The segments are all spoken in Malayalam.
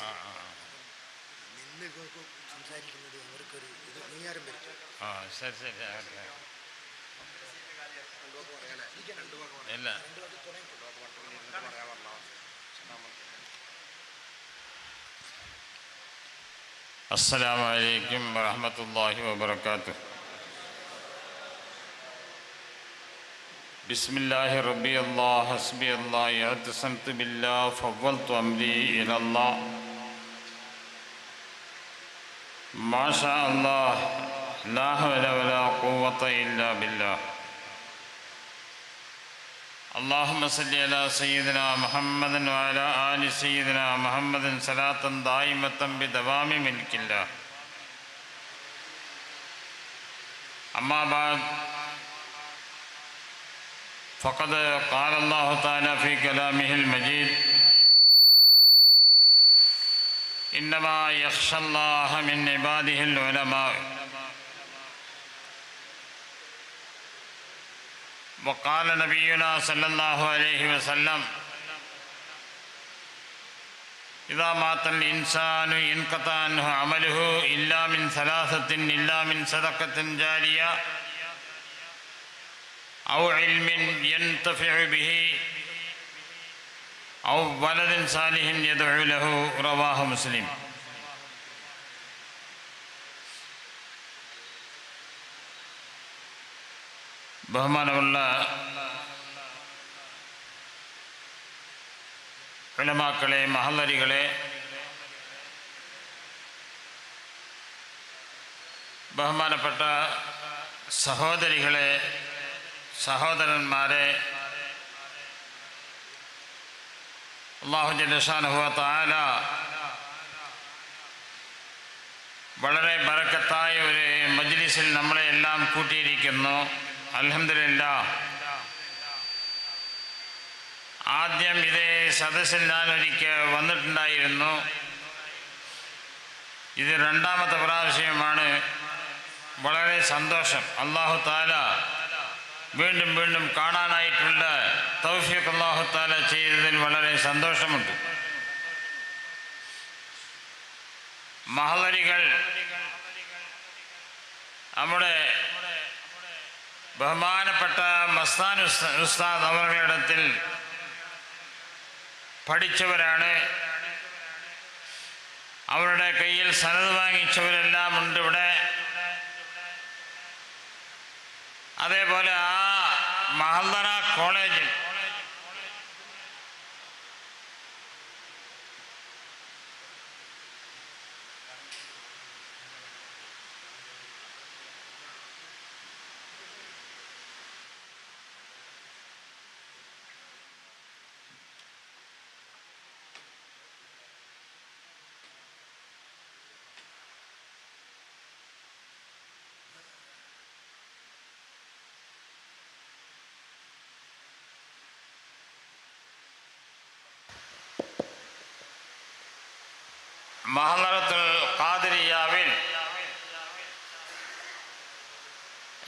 ആ ആ നിന്ന് ഇപ്പോൾ സംസാരിക്കുന്നത് അവർക്കൊരു ഇത് അംഗീകാരം വരും ആ ശരി ശരി ആകട്ടെ. ഇല്ല السلام عليكم ورحمة الله وبركاته بسم الله ربي الله حسبي الله اعتصمت بالله فضلت أمري إلى الله ما شاء الله لا حول ولا قوة إلا بالله. اللهم صل على سيدنا محمد وعلى آل سيدنا محمد صلاة دائمة بدوام ملك الله. أما بعد فقد قال الله تعالى في كلامه المجيد إنما يخشى الله من عباده العلماء. وقال نبينا صلى الله عليه وسلم إذا مات الإنسان انقطع عنه عمله إلا من ثلاثة إلا من صدقة جارية أو علم ينتفع به ഔ വലദിൻ സാലിഹിൻ യദുലഹു റവാഹ മുസ്ലിം. ബഹുമാനമുള്ള ഉലമാക്കളെ മഹല്ലരികളെ ബഹുമാനപ്പെട്ട സഹോദരികളെ സഹോദരന്മാരെ അള്ളാഹു ജലഷാനുഹ താല വളരെ ബറക്കത്തായ ഒരു മജ്ലിസിൽ നമ്മളെ എല്ലാം കൂട്ടിയിരിക്കുന്നു. അലഹമില്ല ആദ്യം ഇതേ സദസ്സിൽ ഞാൻ ഒരിക്കൽ വന്നിട്ടുണ്ടായിരുന്നു. ഇത് രണ്ടാമത്തെ പ്രാവശ്യമാണ്. വളരെ സന്തോഷം. അള്ളാഹു താല വീണ്ടും വീണ്ടും കാണാനായിട്ടുള്ള തൗഫീഖ് അള്ളാഹുത്താല ചെയ്തതിൽ വളരെ സന്തോഷമുണ്ട്. മഹലരികൾ നമ്മുടെ ബഹുമാനപ്പെട്ട മസ്താൻ ഉസ്ത- ഉസ്താദ് അവരുടെ പഠിച്ചവരാണ്. അവരുടെ കയ്യിൽ സനത് വാങ്ങിച്ചവരെല്ലാം ഉണ്ട് ഇവിടെ. അതേപോലെ ആ മഹല്ലറ കോളേജിൽ മഹല്ലറത്തുൽ ഖാദിരിയാവിൽ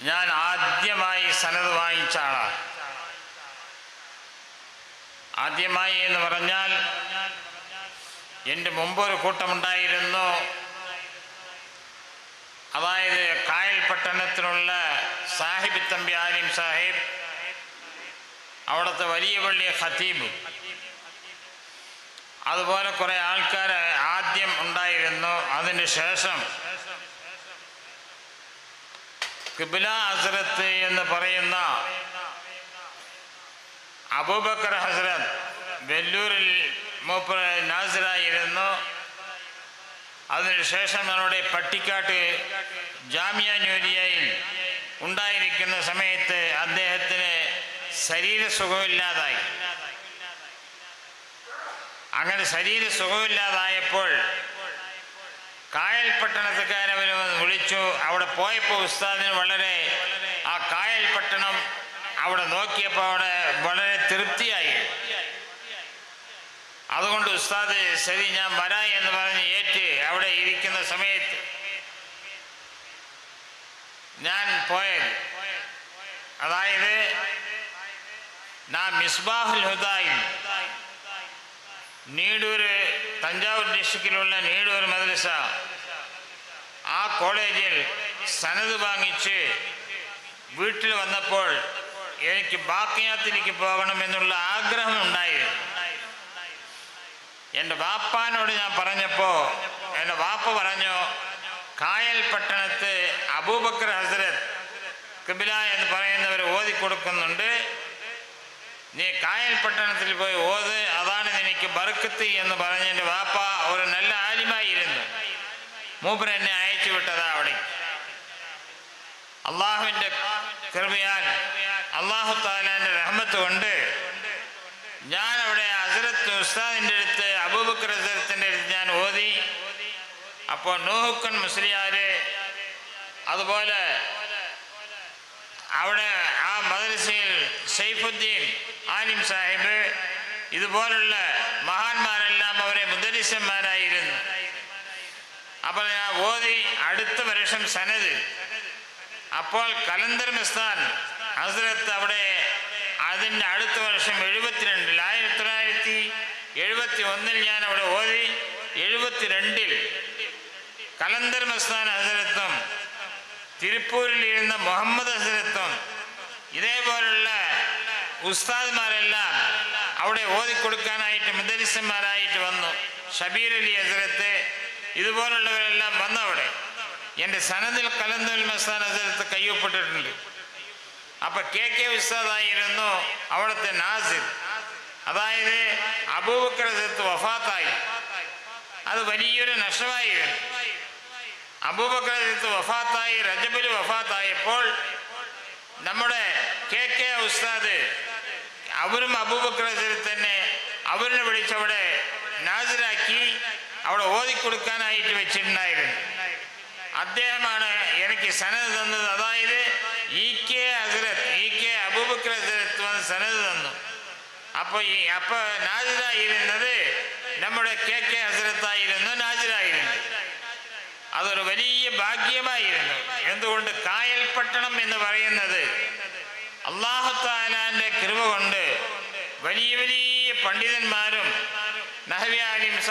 ഞാൻ ആദ്യമായി സനത് വാങ്ങിച്ച ആളാണ്. ആദ്യമായി എന്ന് പറഞ്ഞാൽ എന്റെ മുമ്പൊരു കൂട്ടമുണ്ടായിരുന്നു. അതായത് കായൽ പട്ടണത്തിനുള്ള സാഹിബ് തമ്പി ആലിം സാഹിബ് അവിടുത്തെ വലിയ വലിയ ഖത്തീബ്. അതുപോലെ കുറേ ആൾക്കാർ ആദ്യം ഉണ്ടായിരുന്നു അതിന് ശേഷം കിബില ഹസരത്ത് എന്ന് പറയുന്ന അബൂബക്കർ ഹസ്രത്ത് വെല്ലൂരിൽ മൂപ്പർ നാസിറായിരുന്നു. അതിനുശേഷം നമ്മുടെ പട്ടിക്കാട്ട് ജാമ്യ ന്യൂരിയയിൽ ഉണ്ടായിരിക്കുന്ന സമയത്ത് അദ്ദേഹത്തിന് ശരീര സുഖമില്ലാതായി. അങ്ങനെ ശരീര സുഖമില്ലാതായപ്പോൾ കായൽ പട്ടണത്തുകാരവർ വിളിച്ചു. അവിടെ പോയപ്പോൾ ഉസ്താദിന് വളരെ ആ കായൽ പട്ടണം അവിടെ നോക്കിയപ്പോൾ അവിടെ വളരെ തൃപ്തിയായി. അതുകൊണ്ട് ഉസ്താദ് ശരി ഞാൻ വരാം എന്ന് പറഞ്ഞ് ഏറ്റ് അവിടെ ഇരിക്കുന്ന സമയത്ത് ഞാൻ പോയത്. അതായത് നാം മിസ്ബാഹുൽ ഹുദായി നീടൂര് തഞ്ചാവൂർ ഡിസ്ട്രിക്റ്റിലുള്ള നീടൂർ മദ്രസ ആ കോളേജിൽ സനത് വാങ്ങിച്ച് വീട്ടിൽ വന്നപ്പോൾ എനിക്ക് ബാക്കിയാത്തിലേക്ക് പോകണമെന്നുള്ള ആഗ്രഹം ഉണ്ടായിരുന്നു. എന്റെ വാപ്പാനോട് ഞാൻ പറഞ്ഞപ്പോൾ എന്റെ വാപ്പ പറഞ്ഞു കായൽ പട്ടണത്ത് അബൂബക്കർ ഹസരത് കിബില എന്ന് പറയുന്നവർ ഓതി കൊടുക്കുന്നുണ്ട് നീ കായൽ പട്ടണത്തിൽ പോയി ഓത് അതാണ് നിനക്ക് ബർക്കത്ത് എന്ന് പറഞ്ഞ എന്റെ വാപ്പ ഒരു നല്ല ആലിമായിരുന്നു മൂപ്പൻ എന്നെ അയച്ചു വിട്ടതാ അവിടെ. അള്ളാഹുവിന്റെ കൃപയാൽ അള്ളാഹു താലാന്റെ രഹമത്ത് കൊണ്ട് ഞാൻ അവിടെ അസരത്ത് ഉസ്താദിന്റെ അടുത്ത് അബൂബക്കർ അസരത്തിന്റെ അടുത്ത് ഞാൻ ഓതി. അപ്പോൾ നൂഹുക്കൻ മുസ്ലിയാർ അതുപോലെ അവിടെ മദ്രസയിൽ സൈഫുദ്ദീൻ ആലിം സാഹിബ് ഇതുപോലുള്ള മഹാന്മാരെല്ലാം അവരെ മുദരിസന്മാരായിരുന്നു. അപ്പോൾ ഞാൻ ഓതി അടുത്ത വർഷം സനത് അപ്പോൾ കലന്തർ മിസ്താൻ ഹസ്രത്ത് അവിടെ അതിന്റെ അടുത്ത വർഷം എഴുപത്തിരണ്ടിൽ ആയിരത്തി തൊള്ളായിരത്തി എഴുപത്തി ഒന്നിൽ ഞാൻ അവിടെ ഓതി എഴുപത്തിരണ്ടിൽ കലന്തർ മസ്താൻ ഹസരത്തും തിരുപ്പൂരിൽ ഇരുന്ന മുഹമ്മദ് ഹസരത്തും ഇതേപോലുള്ള ഉസ്താദ്മാരെല്ലാം അവിടെ ഓതിക്കൊടുക്കാനായിട്ട് മുദരിസന്മാരായിട്ട് വന്നു. ഷബീർ അലി ഹസരത്ത് ഇതുപോലുള്ളവരെല്ലാം വന്നു അവിടെ. എന്റെ സനദിൽ കലന്തൽ മസ്താൻ ഹസരത്ത് കയ്യൊപ്പിട്ടിട്ടുണ്ട്. അപ്പൊ കെ കെ ഉസ്താദായിരുന്നു അവിടുത്തെ നാസിർ. അതായത് അബൂബക്കർ ഹസരത്ത് വഫാത്തായി. അത് വലിയൊരു നഷ്ടമായിരുന്നു. അബൂബക്കർ ഹസരത്ത് വഫാത്തായി റജബിൽ വഫാത്തായപ്പോൾ നമ്മുടെ കെ കെ ഉസ്താദ് അവരും ഹസരത്ത് തന്നെ അവരിനെ വിളിച്ചവിടെ നാസിറാക്കി അവിടെ ഓതിക്കൊടുക്കാനായിട്ട് വെച്ചിട്ടുണ്ടായിരുന്നു. അദ്ദേഹമാണ് എനിക്ക് സനത് തന്നത്. അതായത് ഇ കെ ഹസരത്ത് ഇ കെ അബൂബക്കർ ഹസരത്ത് വന്ന് സനത് തന്നു. അപ്പോൾ ഈ അപ്പോൾ നാജിറായിരുന്നത് നമ്മുടെ കെ കെ ഹസരത്തായിരുന്നു നാജിറായിരുന്നു അതൊരു വലിയ ഭാഗ്യമായിരുന്നു. എന്തുകൊണ്ട്? കായൽ പട്ടണം എന്ന് പറയുന്നത് അള്ളാഹുത്താലാന്റെ കൃപ കൊണ്ട് വലിയ വലിയ പണ്ഡിതന്മാരും നഹവ്യാലിംസ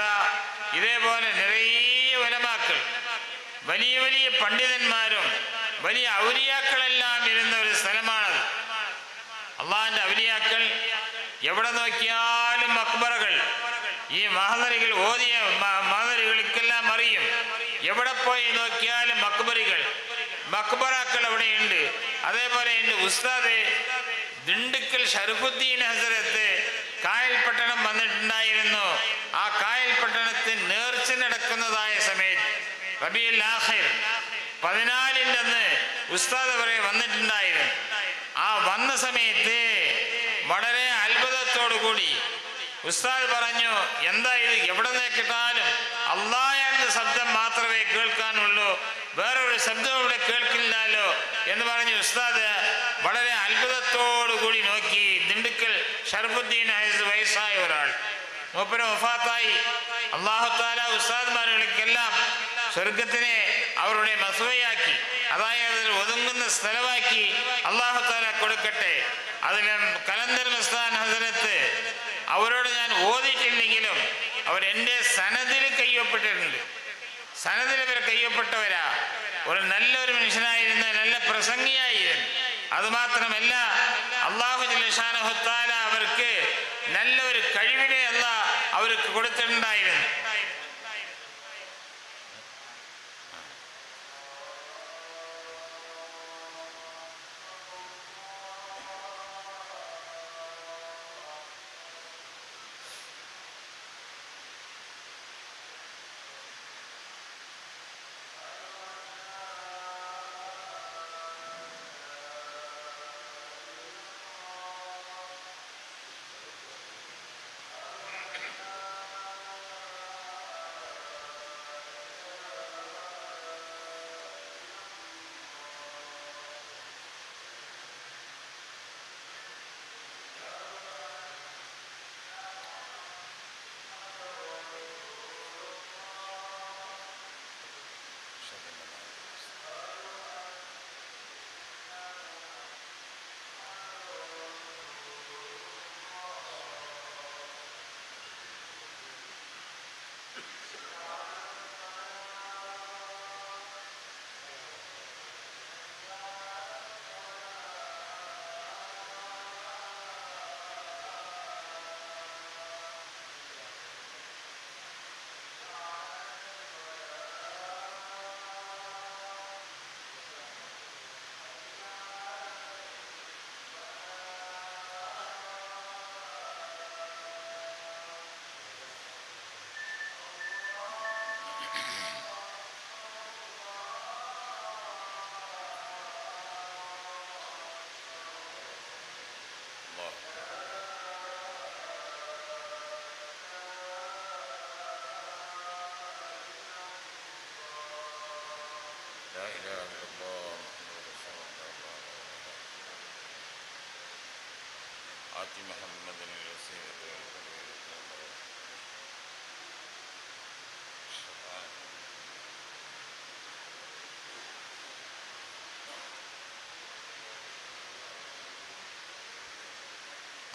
ഇതേപോലെ നിറയെ വലമാക്കൾ വലിയ വലിയ പണ്ഡിതന്മാരും വലിയ ഔലിയാക്കളെല്ലാം ഇരുന്ന ഒരു സ്ഥലമാണത്. അള്ളാഹിന്റെ ഔലിയാക്കൾ എവിടെ നോക്കിയാലും മക്ബറകൾ ഈ മഹദറികൾ ഓതിയ മഹദറികൾക്കെല്ലാം അറിയും. എവിടെ പോയി നോക്കിയാലും മക്ബറികൾ മക്ബറാക്കൾ അവിടെയുണ്ട്. അതേപോലെ എന്റെ ഉസ്താദ് ദിണ്ടുക്കൽ ഷറുഫുദ്ദീൻ ഹസരത്ത് കായൽ പട്ടണം വന്നിട്ടുണ്ടായിരുന്നു. ആ കായൽ പട്ടണത്തിൽ നേർച്ച നടക്കുന്നതായ സമയത്ത് റബിയുൽ ആഹിർ പതിനാലിന്റെ അന്ന് ഉസ്താദ് വരെ വന്നിട്ടുണ്ടായിരുന്നു. ആ വന്ന സമയത്ത് വളരെ അത്ഭുതത്തോടു കൂടി ഉസ്താദ് പറഞ്ഞു എന്താ ഇത്? എവിടെ നിൽക്കിട്ടാലും അള്ളാഹ എന്ന ശബ്ദം മാത്രമേ കേൾക്കാനുള്ളൂ. വേറൊരു ശബ്ദം ഇവിടെ കേൾക്കില്ലല്ലോ. എന്ന് പറഞ്ഞ് ഉസ്താദ് വളരെ അത്ഭുതത്തോടു കൂടി നോക്കി. ദിണ്ടുക്കൽ ഷർഫുദ്ദീൻ ഹൈസ് വയസ്സായ ഒരാൾ. മൂപ്പര് വഫാത്തായി. അള്ളാഹുത്താല ഉസ്താദ്മാരുകൾക്കെല്ലാം സ്വർഗത്തിനെ അവരുടെ മസുവയാക്കി അതായത് അതിൽ ഒതുങ്ങുന്ന സ്ഥലമാക്കി അള്ളാഹുത്താല കൊടുക്കട്ടെ. അതിലും കലന്തർ ഉസ്താൻ ഹസരത്ത് അവരോട് ഞാൻ ഓതിയിട്ടില്ലെങ്കിലും അവർ എന്റെ സനദിൽ കയ്യൊപ്പെട്ടിട്ടുണ്ട്. സനതിൽ ഇവർ കയ്യൊപ്പെട്ടവരാ. ഒരു നല്ലൊരു മനുഷ്യനായിരുന്നു നല്ല പ്രസംഗിയായിരുന്നു. അതുമാത്രമല്ല അള്ളാഹു ജലഷാനഹുത്താല അവർക്ക് നല്ല ഒരു കഴിവിനെ അല്ല അവർക്ക് കൊടുത്തിട്ടുണ്ടായിരുന്നു.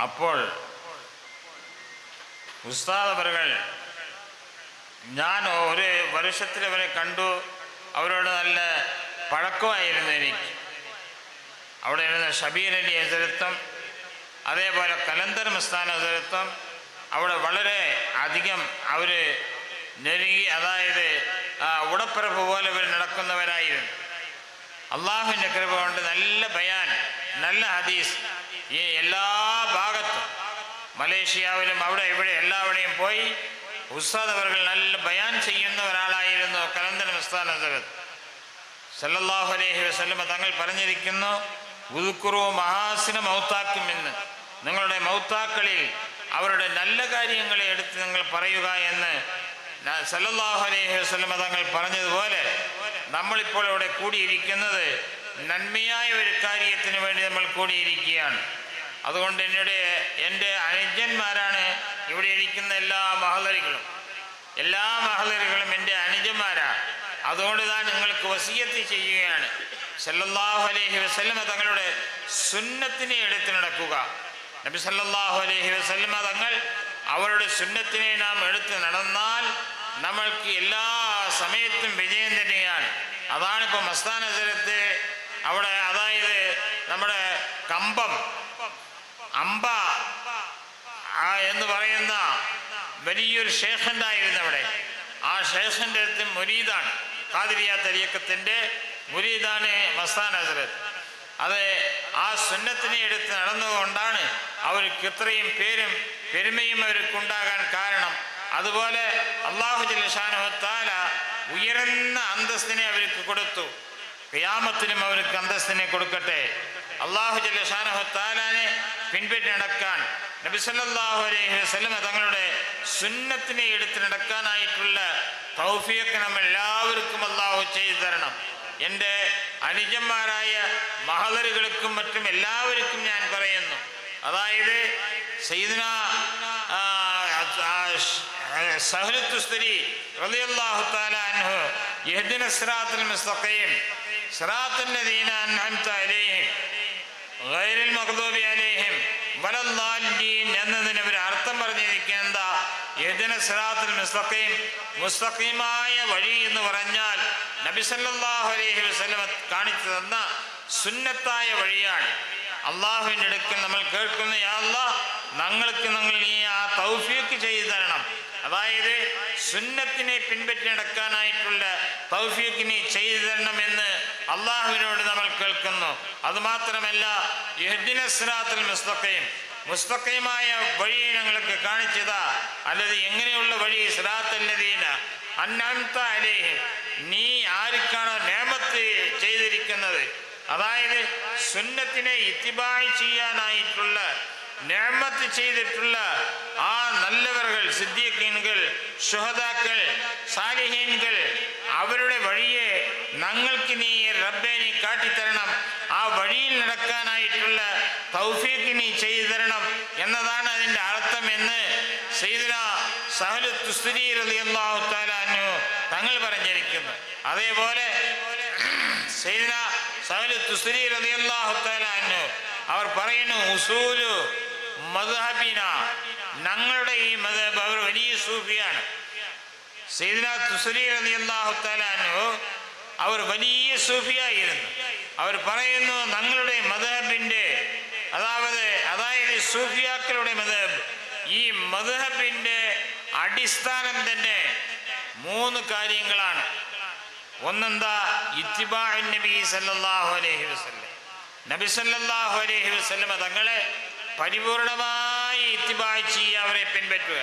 അപ്പോൾ ഉസ്താദ് അവർ ഞാൻ ഒരു വർഷത്തിൽ അവരെ കണ്ടു. അവരോട് നല്ല പഴക്കമായിരുന്നു എനിക്ക്. അവിടെ ഇരുന്ന ഷബീർ അലി ഹസരത്വം അതേപോലെ കലന്തർ മസ്താൻ ഹസരത്വം അവിടെ വളരെ അധികം അവർ നെരുങ്ങി അതായത് ഉടപ്പിറപ്പ് പോലെ അവർ നടക്കുന്നവരായിരുന്നു. അള്ളാഹുവിന്റെ കൃപ കൊണ്ട് നല്ല ബയാൻ നല്ല ഹദീസ് ഈ എല്ലാ ഭാഗത്തും. മലേഷ്യാവിലും അവിടെ ഇവിടെ എല്ലാവിടെയും പോയി ഉസ്താദ് അവർ നല്ല ബയാൻ ചെയ്യുന്ന ഒരാളായിരുന്നു കലന്തൻ ഉസ്താദ് ഹസരത്ത് സല്ലല്ലാഹു അലൈഹി വസ്ലമ തങ്ങൾ പറഞ്ഞിരിക്കുന്നു ഉദുക്കുറു മഹാസിന മൗത്താക്കുമെന്ന് നിങ്ങളുടെ മൗത്താക്കളിൽ അവരുടെ നല്ല കാര്യങ്ങളെ എടുത്ത് നിങ്ങൾ പറയുക എന്ന് സല്ലാഹു അലൈഹി വസല്ലമ തങ്ങൾ പറഞ്ഞതുപോലെ നമ്മളിപ്പോൾ ഇവിടെ കൂടിയിരിക്കുന്നത് നന്മയായ ഒരു കാര്യത്തിന് വേണ്ടി നമ്മൾ കൂടിയിരിക്കുകയാണ്. അതുകൊണ്ട് എന്നോട് എന്റെ അനുജന്മാരാണ് ഇവിടെ ഇരിക്കുന്ന എല്ലാ മഹലറികളും എല്ലാ മഹലറികളും എന്റെ അനുജന്മാരാണ് അതുകൊണ്ട് താൻ നിങ്ങൾക്ക് വസീയത്ത് ചെയ്യുകയാണ്. സല്ലല്ലാഹു അലൈഹി വസല്ലമ തങ്ങളുടെ സുന്നത്തിനെ എടുത്തു നടക്കുക. നബി സല്ലല്ലാഹു അലൈഹി വസല്ലമ തങ്ങൾ അവരുടെ സുന്നത്തിനെ നാം എടുത്ത് നടന്നാൽ നമ്മൾക്ക് എല്ലാ സമയത്തും വിജയം തന്നെയാണ്. അതാണ് ഇപ്പോൾ മസ്താൻ ഹസരത്ത് അവിടെ അതായത് നമ്മുടെ കമ്പം അമ്പ എന്ന് പറയുന്ന വലിയൊരു ഷേഖുണ്ടായിരുന്നു അവിടെ. ആ ഷേഖിന്റെ അടുത്ത് മുരീദാണ്. കാതിരിയ തരീക്കത്തിന്റെ മുരീദാണ് മസ്താൻ ഹസരത്ത് അത് ആ സുന്നത്തിനെ എടുത്ത് നടന്നുകൊണ്ടാണ് അവർക്ക് ഇത്രയും പേരും പെരുമയും അവർക്കുണ്ടാകാൻ കാരണം. അതുപോലെ അള്ളാഹു ജലഷാനുഹത്താല ഉയർന്ന അന്തസ്സിനെ അവർക്ക് കൊടുത്തു. ക്യാമത്തിനും അവർക്ക് അന്തസ്സിനെ കൊടുക്കട്ടെ. അള്ളാഹു ജലഷാനുഹത്താലാനെ പിൻപറ്റി നടക്കാൻ. നബിസല്ലാഹു അലൈഹി വസല്ലമ തങ്ങളുടെ സുന്നത്തിനെ എടുത്ത് നടക്കാനായിട്ടുള്ള തൗഫിയൊക്കെ നമ്മൾ എല്ലാവർക്കും അള്ളാഹു ചെയ്തു തരണം. എന്റെ അനുജന്മാരായ മഹദറുകൾക്കും മറ്റും എല്ലാവർക്കും ഞാൻ പറയുന്നു. അതായത് ആ, സഹലത്തുസ്തരി അലൈഹിം വലദ്ദാലിൻ എന്നതിന് ഒരു അർത്ഥം പറഞ്ഞിരിക്കേണ്ട എന്താ? യഹ്ദിന സിറാത്തുൽ മുസ്തഖീം? മുസ്തഖീമായ വഴി എന്ന് പറഞ്ഞാൽ നബി സല്ലല്ലാഹു അലൈഹി വസല്ലം കാണിച്ചു തന്ന സുന്നത്തായ വഴിയാണ്. അള്ളാഹുവിന്റെ അടുക്കൽ നമ്മൾ കേൾക്കുന്ന യാ അല്ലാഹ് ഞങ്ങൾക്ക് നിങ്ങൾ നീ ആ തൗഫീക്ക് ചെയ്തു തരണം. അതായത് സുന്നത്തിനെ പിൻപറ്റി നടക്കാനായിട്ടുള്ള തൗഫീക്കിനെ ചെയ്തു തരണമെന്ന് അള്ളാഹുവിനോട് നമ്മൾ കേൾക്കുന്നു. അതുമാത്രമല്ല യഹ്ദിന സിറാത്തുൽ മുസ്തഖീം. മുസ്തഖീമായ വഴി ഞങ്ങൾക്ക് കാണിച്ചതാ. അല്ലത് എങ്ങനെയുള്ള വഴി? സ്ലാത്തല്ലതീന അന്നാമത്ത അലേഹിം. നീ ആർക്കാണോ നേമത്ത് ചെയ്തിരിക്കുന്നത്? അതായത് സുന്നത്തിനെ ഇത്തിബായി ചെയ്യാനായിട്ടുള്ള ഞാമത്ത് ചെയ്തിട്ടുള്ള ആ നല്ലവർകൾ സിദ്ധിയക്കീനുകൾ ശുഹതാക്കൾ സാലിഹീനുകൾ അവരുടെ വഴിയെ ഞങ്ങൾക്ക് നീ റബ്ബെ നീ കാട്ടിത്തരണം. ആ വഴിയിൽ നടക്കാനായിട്ടുള്ള തൗഫീഖ് നീ ചെയ്തു തരണം എന്നതാണ് അതിന്റെ അർത്ഥം എന്ന് സൈദന സഹലു തുസ്തുരി റളിയല്ലാഹു തങ്ങൾ പറഞ്ഞിരിക്കുന്നു. അതേപോലെ സൈദന സഹലു തുസ്തുരി റളിയല്ലാഹു അവർ പറയുന്നു ഉസൂലു മദ്ഹബിന. ഞങ്ങളുടെ ഈ മദ്ഹബ് അവർ വലിയ സൂഫിയാണ്. സൈദന തുസരി റളിയല്ലാഹു തആല തലാനു അവർ വലിയ സൂഫിയായിരുന്നു. അവർ പറയുന്നു ഞങ്ങളുടെ മദ്ഹബിന്റെ അതാവത് അതായത് സൂഫിയാക്കളുടെ മദ്ഹബ് ഈ മദ്ഹബിന്റെ അടിസ്ഥാനം തന്നെ മൂന്ന് കാര്യങ്ങളാണ്. ഒന്നെന്താ? ഇത്തിബാ നബി സല്ലാഹു അലൈഹി വസല്ലം. നബി സല്ലല്ലാഹു അലൈഹി വസല്ലമ തങ്ങളെ പരിപൂർണമായി ഇത്തിബാ ചെയ്യുക അവരെ പിൻപറ്റുക.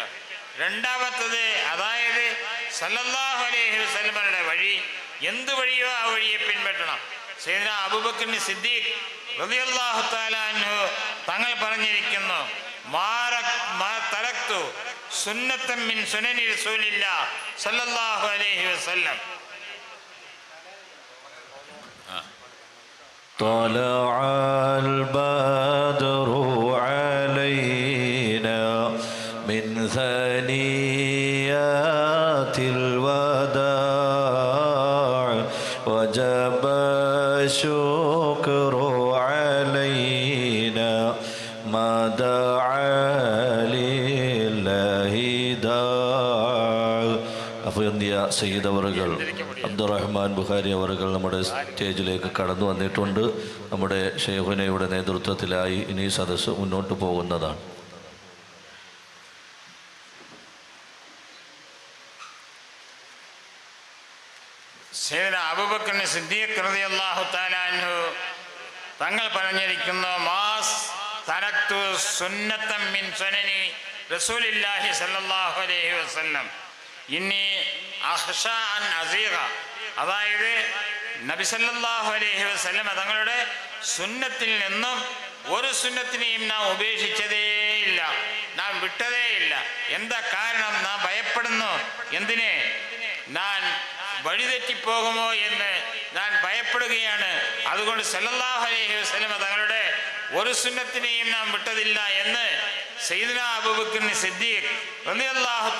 രണ്ടാമത്തത് അതായത് സല്ലല്ലാഹു അലൈഹി വസല്ലമയുടെ വഴി എന്ത് വഴിയോ ആ വഴിയെ പിൻപറ്റണം. സൈദന അബുബക്കിന് സിദ്ദീഖ് റളിയല്ലാഹു തആല അൻഹു തങ്ങൾ പറഞ്ഞിരിക്കുന്നു മാറക് സുന്നത്തമ്മിൻ സുനനി റസൂലില്ല സല്ലല്ലാഹു അലൈഹി വസല്ലം. طلع البدر علينا من ثنيات الوداع وجب الشكر علينا ما دعا لله داع. أفضل يا سيد ورجل അബ്ദുറഹ്മാൻ ബുഖാരി അവർകൾ നമ്മുടെ സ്റ്റേജിലേക്ക് കടന്നു വന്നിട്ടുണ്ട്. നമ്മുടെ ഷെയ്ഖുനയുടെ നേതൃത്വത്തിലായി ഇനി സദസ്സ് മുന്നോട്ട് പോകുന്നതാണ്. സിദ്ദീഖ് തങ്ങൾ പറഞ്ഞിരിക്കുന്നു മാസ് തരക്തു സുന്നത്തം മിൻ സുനനി റസൂലില്ലാഹി സല്ലല്ലാഹു അലൈഹി വസല്ലം. ഇന്നി അസീഗ. അതായത് നബിസല്ലാഹു അലൈഹി വസല്ലം തങ്ങളുടെ സുന്നത്തിൽ നിന്നും ഒരു സുന്നത്തിനെയും നാം ഉപേക്ഷിച്ചതേയില്ല നാം വിട്ടതേയില്ല എന്താ കാരണം? നാം ഭയപ്പെടുന്നു. എന്തിനെ? നാൻ വഴിതെറ്റിപ്പോകുമോ എന്ന് ഞാൻ ഭയപ്പെടുകയാണ്. അതുകൊണ്ട് സല്ലല്ലാഹു അലൈഹി വസ്ലമ തങ്ങളുടെ ഒരു സുന്നത്തിനെയും നാം വിട്ടതില്ല എന്ന് സിദ്ദീഖ് റളിയല്ലാഹു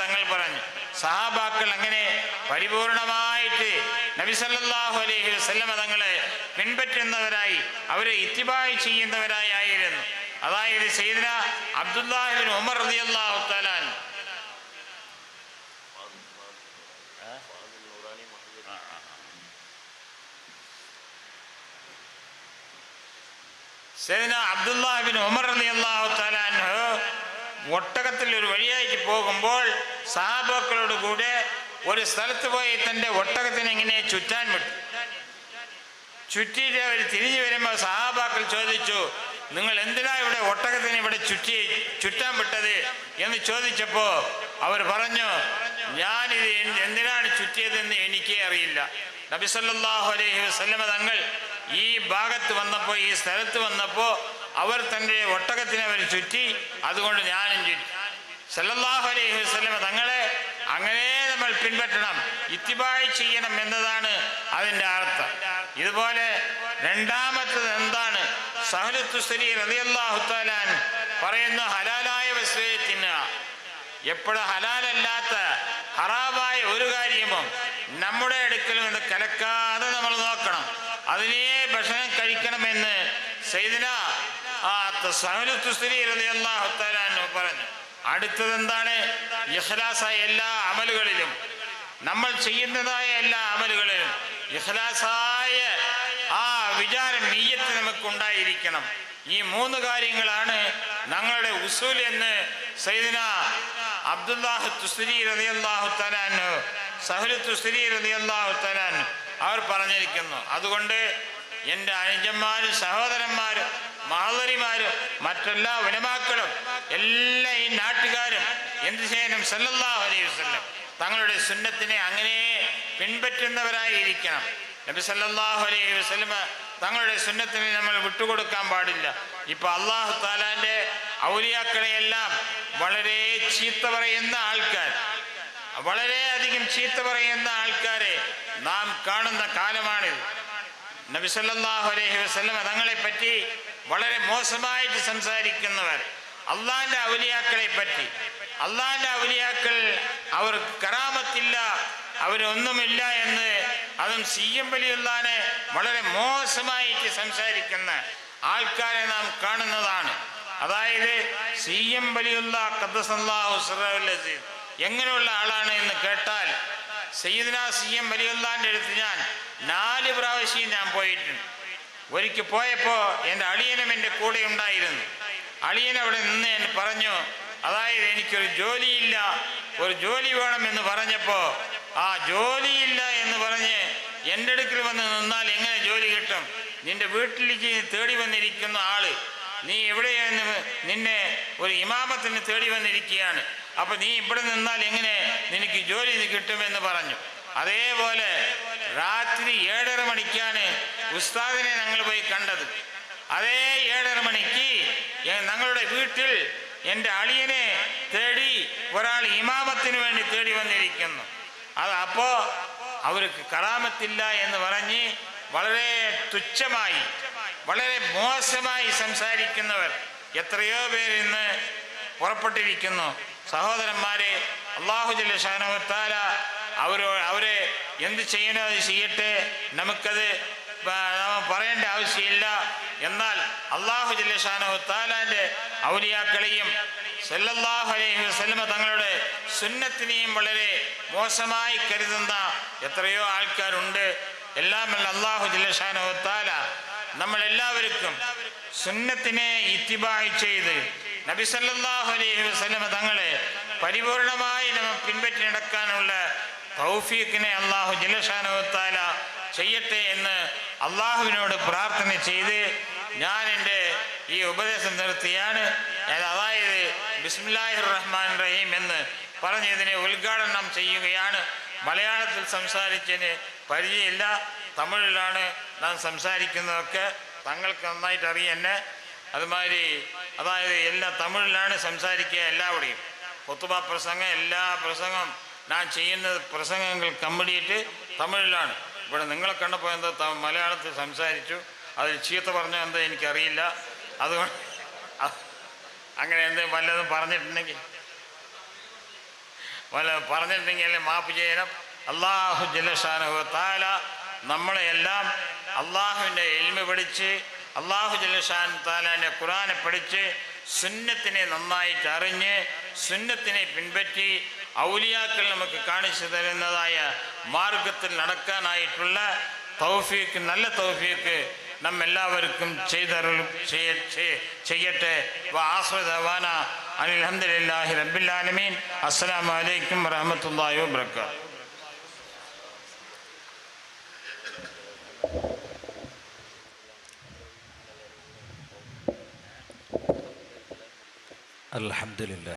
തങ്ങൾ പറഞ്ഞു സഹാബാക്കൾ അങ്ങനെ പരിപൂർണമായിട്ട് നബി സല്ലല്ലാഹു അലൈഹി വസല്ലമ തങ്ങളെ പിൻപറ്റുന്നവരായി അവരെ ഇത്തിബായി ചെയ്യുന്നവരായി ആയിരുന്നു. അതായത് സയ്യിദ്ന അബ്ദുല്ലാഹിബിൻ ഉമർ റളിയല്ലാഹു തആല അൻഹു. സേന അബ്ദുല്ലാഹിബിൻ ഉമർ റളിയല്ലാഹു ഒട്ടകത്തിൽ ഒരു വഴിയായിട്ട് പോകുമ്പോൾ സഹാബാക്കളോട് കൂടെ ഒരു സ്ഥലത്ത് പോയി തന്റെ ഒട്ടകത്തിന് ഇങ്ങനെ ചുറ്റാൻ വിട്ടു. ചുറ്റിയിട്ട് അവർ തിരിഞ്ഞു വരുമ്പോൾ സഹാബാക്കൾ ചോദിച്ചു നിങ്ങൾ എന്തിനാ ഇവിടെ ഒട്ടകത്തിന് ഇവിടെ ചുറ്റി ചുറ്റാൻ വിട്ടത്? എന്ന് ചോദിച്ചപ്പോൾ അവർ പറഞ്ഞു ഞാനിത് എന്ത് എന്തിനാണ് ചുറ്റിയതെന്ന് എനിക്കേ അറിയില്ല. നബി സല്ലല്ലാഹു അലൈഹി വസല്ലമ തങ്ങൾ ഈ ഭാഗത്ത് വന്നപ്പോൾ ഈ സ്ഥലത്ത് വന്നപ്പോൾ അവർ തന്റെ ഒട്ടകത്തിനെ അവർ ചുറ്റി അതുകൊണ്ട് ഞാനും ചുറ്റി. സല്ലല്ലാഹു അലൈഹി വസ്ലമ തങ്ങളെ അങ്ങനെ നമ്മൾ പിൻപറ്റണം ഇത്തിബായ് ചെയ്യണം എന്നതാണ് അതിന്റെ അർത്ഥം. ഇതുപോലെ രണ്ടാമത്തത് എന്താണ്? സഹലുത്തുസ്തരി റളിയല്ലാഹു തആലാൻ പറയുന്ന ഹലാലായ വസ്തുവെ തിന്നുക എപ്പോഴും ഹലാലല്ലാത്ത ഹറാബായ ഒരു കാര്യവും നമ്മുടെ അടുക്കൽ നിന്ന് കലക്കാതെ നമ്മൾ നോക്കണം. അതിനെ ഭക്ഷണം കഴിക്കണമെന്ന് സൈദിന ആ പറഞ്ഞു. അടുത്തത് എന്താണ്? ഇഖ്ലാസായ എല്ലാ അമലുകളിലും നമ്മൾ ചെയ്യുന്നതായ എല്ലാ അമലുകളിലും ഇഹ്ലാസായ ആ വിചാരം നീയത്ത് നമുക്ക് ഉണ്ടായിരിക്കണം ഈ മൂന്ന് കാര്യങ്ങളാണ് ഞങ്ങളുടെ ഉസൂൽ എന്ന് സൈദിന അബ്ദുല്ലാഹ് തുസ്രി റളിയല്ലാഹു തലാനു അവർ പറഞ്ഞിരിക്കുന്നു. അതുകൊണ്ട് എന്റെ അനുജന്മാരും സഹോദരന്മാരും മാതരിമാരും മറ്റെല്ലാ ഉലമാക്കളും എല്ലാ ഈ നാട്ടുകാരും എന്ത് ചെയ്യണം? സല്ലല്ലാഹു അലൈഹി തങ്ങളുടെ സുന്നത്തിനെ അങ്ങനെ പിൻപറ്റുന്നവരായി ഇരിക്കണം നബി സല്ലല്ലാഹു അലൈഹി വസ്ലമ തങ്ങളുടെ സുന്നത്തിനെ നമ്മൾ വിട്ടുകൊടുക്കാൻ പാടില്ല. ഇപ്പൊ അള്ളാഹു താലാന്റെ ഔലിയാക്കളെയെല്ലാം വളരെ ചീത്ത പറയുന്ന ആൾക്കാർ വളരെയധികം ചീത്ത പറയുന്ന ആൾക്കാരെ നാം കാണുന്ന കാലമാണിത്. നബി സല്ലല്ലാഹു അലൈഹി വസ്ലമ തങ്ങളെ പറ്റി വളരെ മോശമായിട്ട് സംസാരിക്കുന്നവർ. അള്ളാന്റെ അവലിയാക്കളെ പറ്റി. അള്ളാന്റെ അവലിയാക്കൾ അവർ കറാമത്തില്ല അവരൊന്നുമില്ല എന്ന് അതും സി എം വലിയുള്ളാനെ വളരെ മോശമായിട്ട് സംസാരിക്കുന്ന ആൾക്കാരെ നാം കാണുന്നതാണ്. അതായത് സി എം വലിയുള്ള ഖദ്ദസല്ലാഹു എങ്ങനെയുള്ള ആളാണ് എന്ന് കേട്ടാൽ സയ്യിദ്ന സി എം വലിയുള്ളാന്റെ അടുത്ത് ഞാൻ നാല് പ്രാവശ്യം ഞാൻ പോയിട്ടുണ്ട്. ഒരിക്കൽ പോയപ്പോൾ എന്റെ അളിയനും എന്റെ കൂടെ ഉണ്ടായിരുന്നു. അളിയൻ അവിടെ നിന്ന് എന്നെ പറഞ്ഞു അതായത് എനിക്കൊരു ജോലിയില്ല ഒരു ജോലി വേണം എന്ന് പറഞ്ഞപ്പോൾ ആ ജോലിയില്ല എന്ന് പറഞ്ഞ് എന്റെ അടുക്കൽ വന്ന് നിന്നാൽ എങ്ങനെ ജോലി കിട്ടും? നിന്റെ വീട്ടിലേക്ക് തേടി വന്നിരിക്കുന്ന ആൾ നീ എവിടെയെന്ന് നിന്നെ ഒരു ഇമാമത്തിന് തേടി വന്നിരിക്കുകയാണ്. അപ്പൊ നീ ഇവിടെ നിന്നാൽ എങ്ങനെ നിനക്ക് ജോലി കിട്ടുമെന്ന് പറഞ്ഞു. അതേപോലെ രാത്രി ഏഴര മണിക്കാണ് ഉസ്താദിനെ ഞങ്ങൾ പോയി കണ്ടത്. അതേ ഏഴര മണിക്ക് ഞങ്ങളുടെ വീട്ടിൽ എന്റെ അളിയനെ തേടി ഒരാൾ ഇമാമത്തിന് വേണ്ടി തേടി വന്നിരിക്കുന്നു. അത് അപ്പോ അവർക്ക് കറാമത്തില്ല എന്ന് പറഞ്ഞ് വളരെ തുച്ഛമായി വളരെ മോശമായി സംസാരിക്കുന്നവർ എത്രയോ പേര് ഇന്ന് പുറപ്പെട്ടിരിക്കുന്നു. സഹോദരന്മാരെ അള്ളാഹു ഷാനോത്താല അവരോ അവരെ എന്ത് ചെയ്യണോ അത് ചെയ്യട്ടെ നമുക്കത് പറയേണ്ട ആവശ്യമില്ല. എന്നാൽ അള്ളാഹു താലാന്റെ ഔലിയാക്കളെയും സല്ലല്ലാഹു അലൈഹി വസല്ലമ തങ്ങളുടെ സുന്നത്തിനെയും വളരെ മോശമായി കരുതുന്ന എത്രയോ ആൾക്കാരുണ്ട്. എല്ലാമല്ല അള്ളാഹു ജലഷാനവത്താല നമ്മളെല്ലാവർക്കും സുന്നത്തിനെ ഇത്തിബായി ചെയ്ത് നബി സല്ലല്ലാഹു അലൈഹി വസല്ലമ തങ്ങളെ പരിപൂർണമായി നമ്മൾ പിൻപറ്റി നടക്കാനുള്ള തൗഫീഖിനെ അള്ളാഹു ജലഷാനവത്താല ചെയ്യട്ടെ എന്ന് അള്ളാഹുവിനോട് പ്രാർത്ഥന ചെയ്ത് ഞാൻ എന്റെ ഈ ഉപദേശം നിർത്തിയാണ്. അതായത് ബിസ്മില്ലാഹിർ റഹ്മാൻ റഹീം എന്ന് പറഞ്ഞതിനെ ഉദ്ഘാടനം ചെയ്യുകയാണ്. മലയാളത്തിൽ സംസാരിച്ചതിന് പരിചയമില്ല. തമിഴിലാണ് നാം സംസാരിക്കുന്നതൊക്കെ. തങ്ങൾക്ക് നന്നായിട്ട് അറിയന്നെ അതുമാതിരി അതായത് എല്ലാ തമിഴിലാണ് സംസാരിക്കുക എല്ലാവിടെയും. കൊത്തുബ പ്രസംഗം എല്ലാ പ്രസംഗം ഞാൻ ചെയ്യുന്ന പ്രസംഗങ്ങൾ കമ്പിടിയിട്ട് തമിഴിലാണ്. ഇവിടെ നിങ്ങളെ കണ്ടപ്പോൾ എന്താ മലയാളത്തിൽ സംസാരിച്ചു. അതിൽ ചീത്ത പറഞ്ഞോ എന്താ എനിക്കറിയില്ല. അതുകൊണ്ട് അങ്ങനെ എന്തെങ്കിലും വല്ലതും പറഞ്ഞിട്ടുണ്ടെങ്കിൽ വല്ല പറഞ്ഞിട്ടുണ്ടെങ്കിൽ മാപ്പ് ചെയ്യണം. അള്ളാഹു ജലഷാനഹു താല നമ്മളെയെല്ലാം അള്ളാഹുവിന്റെ എൽമ പഠിച്ച് അള്ളാഹു ജലഷാൻ താലാന്റെ ഖുറാനെ പഠിച്ച് സുന്നത്തിനെ നന്നായിട്ട് അറിഞ്ഞ് സുന്നത്തിനെ പിൻപറ്റി ഔലിയാക്കൾ നമുക്ക് കാണിച്ചു തരുന്നതായ മാർഗത്തിൽ നടക്കാനായിട്ടുള്ള തൗഫീക്ക് നല്ല തൗഫീക്ക് നമ്മെല്ലാവർക്കും ചെയ്തരുളും ചെയ്യ- ചെയ്യ- ചെയ്യട്ടെ ആസ്വദവാന അലഹദില്ലാഹി റബ്ബില്ലാലമീൻ അസ്സലാമു അലൈക്കും വറഹമത്തല്ലാഹി വബർക്കാത്തു الحمد لله